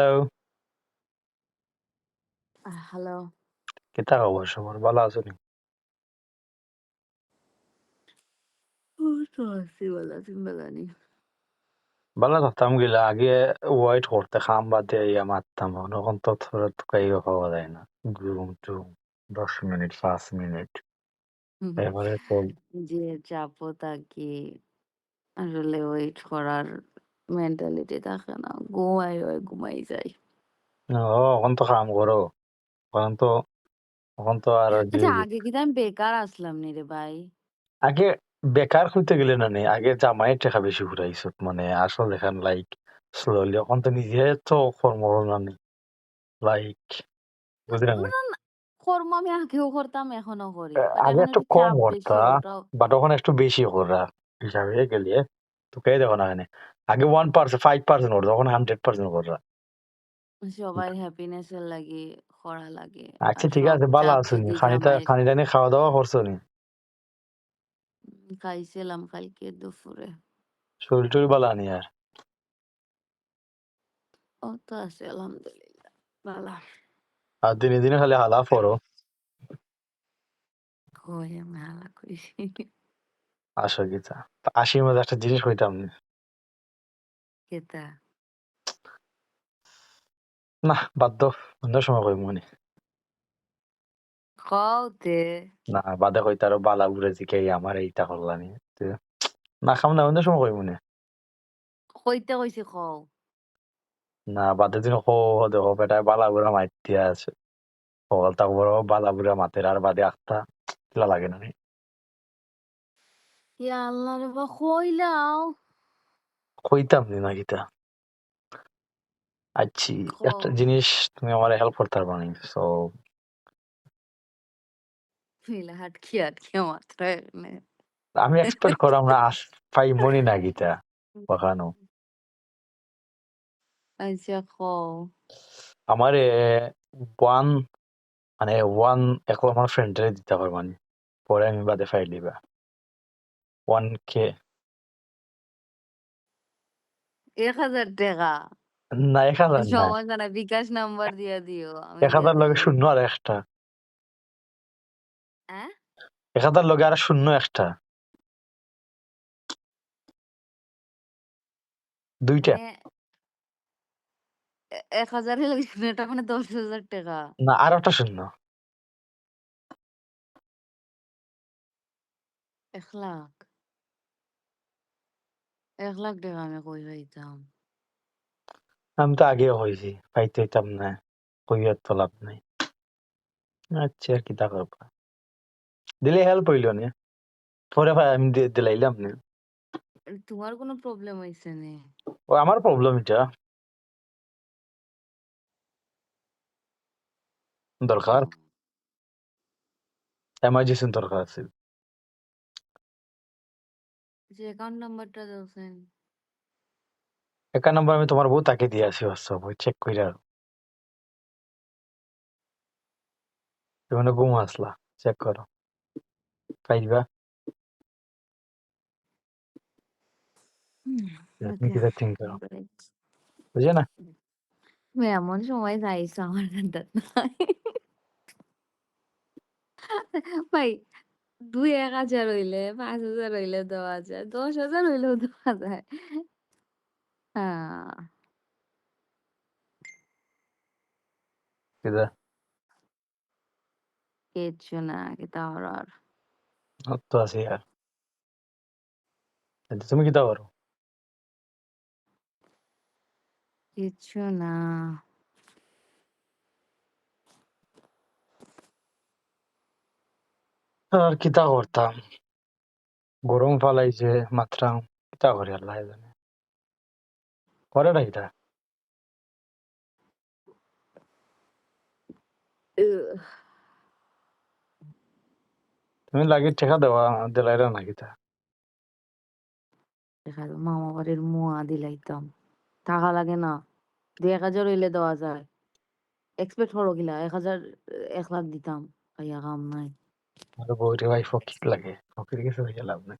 Hello hello কিতা খবর সবার? ভালো আছো নি তো আছি বলা তুমি বলানি ভালো থাকতাম গেলে আগে ওয়াইট করতে খাম বাদে ইয়া মারতাম এখন তো থোড়া টুকাই পাওয়া যায় না। ঘুম টুম দশ মিনিট পাঁচ মিনিট। এবারে তো যে চাপও তাকে আসলে ওয়েট করার মেন্টালিটি থাকে না ঘুমাই হয় ঘুমাই যায় ও এখন তো কাম করো এখন তো এখন তো আর আচ্ছা আগে কিন্তু আমি বেকার আসলাম নি রে ভাই আগে বেকার হইতে গেলে না নে আগে জামাই টাকা বেশি ঘুরাইছ মানে আসল এখান লাইক স্লোলি এখন তো নিজে তো কর্ম না নি লাইক বুঝলেন না, না, কর্ম আমি আগেও করতাম এখনও করি আগে এখন একটু একটু কম চাপ বেশি করতা ওটাও বাট ওখানে একটু বেশি করা হিসাবে গেলে তোকে দেখো না এখানে। আগে ওয়ান পার্সেন্ট ফাইভ পার্সেন্ট করতো এখন হান্ড্রেড পার্সেন্ট করা সবাই হ্যাপিনেস এর লাগে করা লাগে। আচ্ছা আর ঠিক সব আছে ভালো চাপ আছো নি যদি খানিটা খানিটা নিয়ে খাওয়া দাওয়া করছ নি? খাইছিলাম কালকে দুপুরে। শরীর টরীর ভালো আনি আর? ও তো আছে আলহামদুলিল্লাহ ভালো আর দিনে দিনে খালি হালা পড়ো। কই আমি হালা কইছি? আসো গীতা। আশির মধ্যে একটা জিনিস হইতাম নি কেতা না বাদ দাও অন্য সময় কই মনে। কওতে না বাদে হইতে আরও বালা ঘুরে জিকে আমার এইটা করলানি না। খাম না অন্য সময় কই মনে। কইতে কইছি কও। না বাদে দিন হো হো দেখো বেটায় বালা বুড়া মাইতে আছে। তাক বড় বালা বুড়া মাতের আর বাদে আখতা লাগে না নি? ইয়া আল্লাহ রে বা কইলাও কইতাম নি না গীতা আচ্ছি একটা জিনিস তুমি আমার হেল্প করতে পারবা নি সো মিলা হাটকি হাটকি মাত্র এখানে আমি এক্সপেক্ট করলাম না আস পাই মনি না গীতা আচ্ছা কও আমার ওয়ান মানে ওয়ান এখন আমার ফ্রেন্ডের দিতে পারবানি পরে আমি বাদে ফাইল দিবা ওয়ান কে এক হাজার টাকা? না এক হাজার না সমস্যা না বিকাশ নাম্বার দিয়া দিও আমি এক হাজার লগে শূন্য আর একটা। হ্যাঁ এক হাজার লগে আর শূন্য একটা। দুইটা। এক হাজারের লাগে শূন্যটা মানে দশ হাজার টাকা। না আর একটা শূন্য। এক লাখ। এক লাখ টাকা আমি কই পাইতাম আমি তো আগেও হয়েছি পাইতে হইতাম না কইয়ার তো লাভ নাই। আচ্ছা আর কি তা করবা দিলে হেল্প হইল নি? পরে ভাই আমি দি- দিলাইলাম নি। তোমার কোনো প্রবলেম হইছে নে? ও আমার প্রবলেম এটা। দরকার? এমার্জেন্সি দরকার আছে। যে অ্যাকাউন্ট নাম্বারটা দেওছেন একা নাম্বার আমি তোমার বউ তাকে দিয়ে আসি হোয়াটসঅ্যাপ ওই চেক কইরা। তুমি ঘুম আসলা চেক করো। পাইবা? তুমি কি থিঙ্ক করো? বুঝে না? এমন সময় যাইছো আমার ভাই দুই এক হাজার হইলে পাঁচ হাজার হইলে দেওয়া যায় দশ হাজার হইলেও দেওয়া যায়। কিচ্ছু না কি তাহর তো আছে আর কিন্তু তুমি কিতা করো? কিচ্ছু না। আর কিতা করতাম গরম ফালাইছে মাত্রা কিতা করি আল্লাহ জানে করে না কিতা তুমি লাগে ঠেকা দেওয়া দিলাইরা না কিতা দেখা যাবে মামা বাড়ির মুয়া দিলাইতাম টাকা লাগে না দুই এক হাজার হইলে দেওয়া যায় এক্সপেক্ট করো কিলা এক হাজার এক লাখ দিতাম খাইয়া কাম নাই আমার বউরে ভাই ফকির লাগে। ফকির কিছু হয়ে লাভ নাই।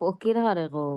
ফকির হারে কও